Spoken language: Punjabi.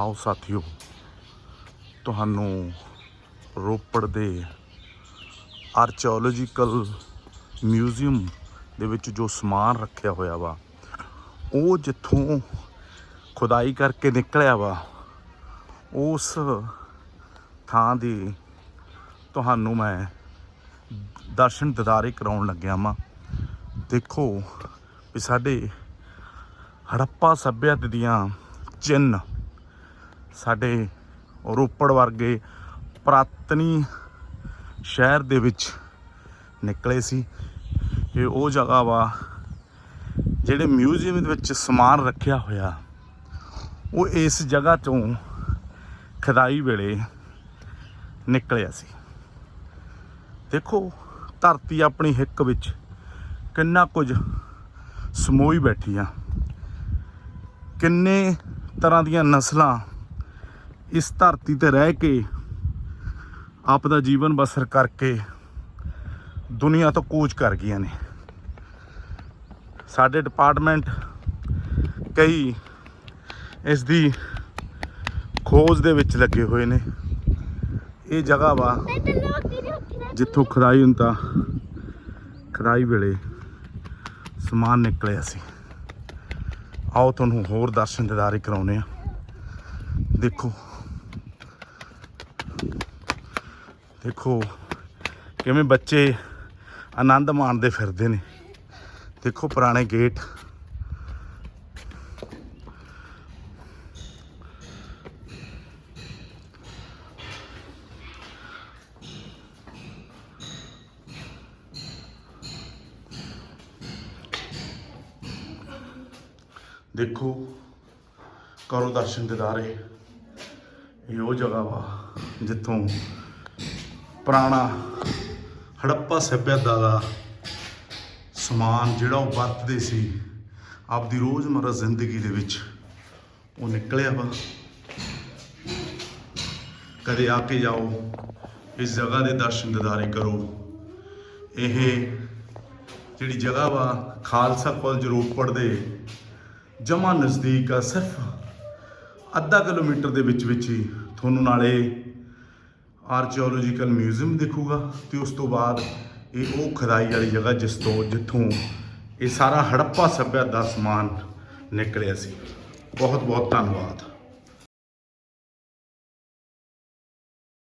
ਆਓ ਸਾਥੀਓ, ਤੁਹਾਨੂੰ ਰੋਪੜ ਦੇ ਆਰਚੀਓਲੋਜੀਕਲ ਮਿਊਜ਼ੀਅਮ ਦੇ ਵਿੱਚ ਜੋ ਸਮਾਨ ਰੱਖਿਆ ਹੋਇਆ ਵਾ, ਉਹ ਜਿੱਥੋਂ ਖੁਦਾਈ ਕਰਕੇ ਨਿਕਲਿਆ ਵਾ, ਉਸ ਥਾਂ ਦੀ ਤੁਹਾਨੂੰ ਮੈਂ ਦਰਸ਼ਨ ਦਿਦਾਰੇ ਕਰਾਉਣ ਲੱਗਿਆ ਵਾਂ। ਦੇਖੋ ਵੀ ਸਾਡੇ ਹੜੱਪਾ ਸੱਭਿਅਤਾ ਦੀਆਂ ਚਿੰਨ੍ਹ ਸਾਡੇ ਰੋਪੜ ਵਰਗੇ ਪ੍ਰਾਤਨੀ ਸ਼ਹਿਰ ਦੇ ਵਿੱਚ ਨਿਕਲੇ ਸੀ। ਇਹ ਉਹ ਜਗ੍ਹਾ ਵਾ ਜਿਹੜੇ ਮਿਊਜ਼ੀਅਮ ਦੇ ਵਿੱਚ ਸਮਾਨ ਰੱਖਿਆ ਹੋਇਆ, ਉਹ ਇਸ ਜਗ੍ਹਾ ਤੋਂ ਖਦਾਈ ਵੇਲੇ ਨਿਕਲਿਆ ਸੀ। ਦੇਖੋ, ਧਰਤੀ ਆਪਣੀ ਹਿੱਕ ਵਿੱਚ ਕਿੰਨਾ ਕੁਝ ਸਮੋਈ ਬੈਠੀ ਆ। ਕਿੰਨੇ ਤਰ੍ਹਾਂ ਦੀਆਂ ਨਸਲਾਂ ਇਸ ਧਰਤੀ ਤੇ ਰਹਿ ਕੇ ਆਪ ਦਾ ਜੀਵਨ ਬਸਰ ਕਰਕੇ ਦੁਨੀਆ ਤੋਂ ਕੂਚ ਕਰ ਗਈਆਂ ਨੇ। ਸਾਡੇ ਡਿਪਾਰਟਮੈਂਟ ਕਈ ਇਸ ਦੀ ਖੋਜ ਦੇ ਵਿੱਚ ਲੱਗੇ ਹੋਏ ਨੇ। ਇਹ ਜਗ੍ਹਾ ਵਾ ਜਿੱਥੋਂ ਖਦਾਈ ਹੁੰਦਾ ਖਦਾਈ ਵੇਲੇ ਸਮਾਨ ਨਿਕਲਿਆ ਸੀ। ਆਓ ਤੁਹਾਨੂੰ ਹੋਰ ਦਰਸ਼ਨ ਦਿਦਾਰੇ ਕਰਾਉਨੇ ਆ ਦੇਖੋ। ਦੇਖੋ ਕਿਵੇਂ ਬੱਚੇ ਆਨੰਦ ਮਾਣਦੇ ਫਿਰਦੇ ਨੇ। ਦੇਖੋ ਪੁਰਾਣੇ ਗੇਟ। ਦੇਖੋ ਕਰੋ ਦਰਸ਼ਨ ਦਿਦਾਰੇ। ਇਹ ਉਹ ਜਗ੍ਹਾ ਵਾ ਜਿੱਥੋਂ ਪੁਰਾਣਾ ਹੜੱਪਾ ਸੱਭਿਅਤਾ ਦਾ ਸਮਾਨ ਜਿਹੜਾ ਉਹ ਵਰਤਦੇ ਸੀ, ਆਪਦੀ ਰੋਜ਼ਮਰਰਾ ਜ਼ਿੰਦਗੀ ਦੇ ਵਿੱਚ ਉਹ ਨਿਕਲਿਆ ਵਾ। ਕਦੇ ਆ ਕੇ ਜਾਓ, ਇਸ ਜਗ੍ਹਾ ਦੇ ਦਰਸ਼ਨ ਦਿਦਾਰੇ ਕਰੋ। ਇਹ ਜਿਹੜੀ ਜਗ੍ਹਾ ਵਾ, ਖਾਲਸਾ ਕਾਲਜ ਰੋਪੜ ਦੇ ਜਮਾ ਨਜ਼ਦੀਕ ਆ, ਸਿਰਫ ਅੱਧਾ ਕਿਲੋਮੀਟਰ ਦੇ ਵਿੱਚ ਵਿੱਚ ਹੀ। ਤੁਹਾਨੂੰ ਨਾਲੇ ਆਰਚੀਓਲੋਜੀਕਲ ਮਿਊਜ਼ੀਅਮ ਦੇਖੂਗਾ ਤੇ ਉਸ ਤੋਂ ਬਾਅਦ ਇਹ ਉਹ ਖਦਾਈ ਵਾਲੀ ਜਗ੍ਹਾ ਜਿਸ ਤੋਂ ਜਿੱਥੋਂ ਇਹ ਸਾਰਾ ਹੜੱਪਾ ਸੱਭਿਅਤਾ ਦਾ ਸਮਾਨ ਨਿਕਲਿਆ ਸੀ। ਬਹੁਤ ਬਹੁਤ ਧੰਨਵਾਦ।